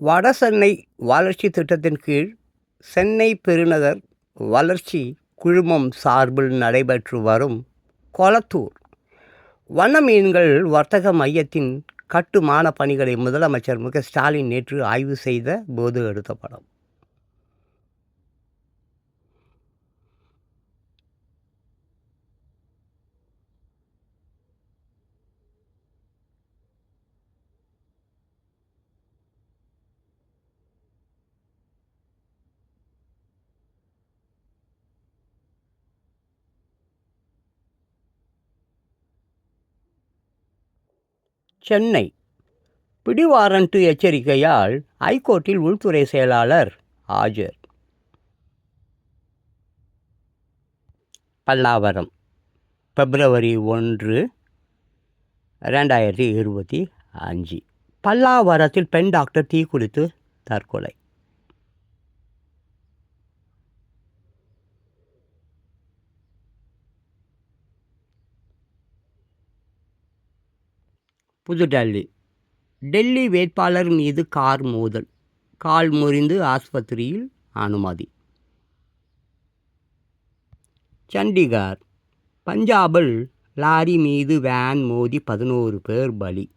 வடசென்னை வளர்ச்சி திட்டத்தின் கீழ் சென்னை பெருநகர் வளர்ச்சி குழுமம் சார்பில் நடைபெற்று வரும் கொளத்தூர். வண்ண மீன்கள் வர்த்தக மையத்தின் கட்டுமான பணிகளை முதலமைச்சர் மு க ஸ்டாலின் நேற்று ஆய்வு செய்த போது எடுத்த படம். சென்னை. பிடிவாரண்ட் எச்சரிக்கையால் ஐகோர்ட்டில் உள்துறை செயலாளர் ஆஜர். பல்லாவரம் பிப்ரவரி ஒன்று ரெண்டாயிரத்தி இருபத்தி அஞ்சு. பல்லாவரத்தில் பெண் டாக்டர் தீக்குளித்து தற்கொலை. புதுடெல்லி டெல்லி. வேட்பாளர் மீது கார் மோதல். கால் முறிந்து ஆஸ்பத்திரியில் அனுமதி. சண்டிகார் பஞ்சாபில் லாரி மீது வேன் மோதி பதினோரு பேர் பலி.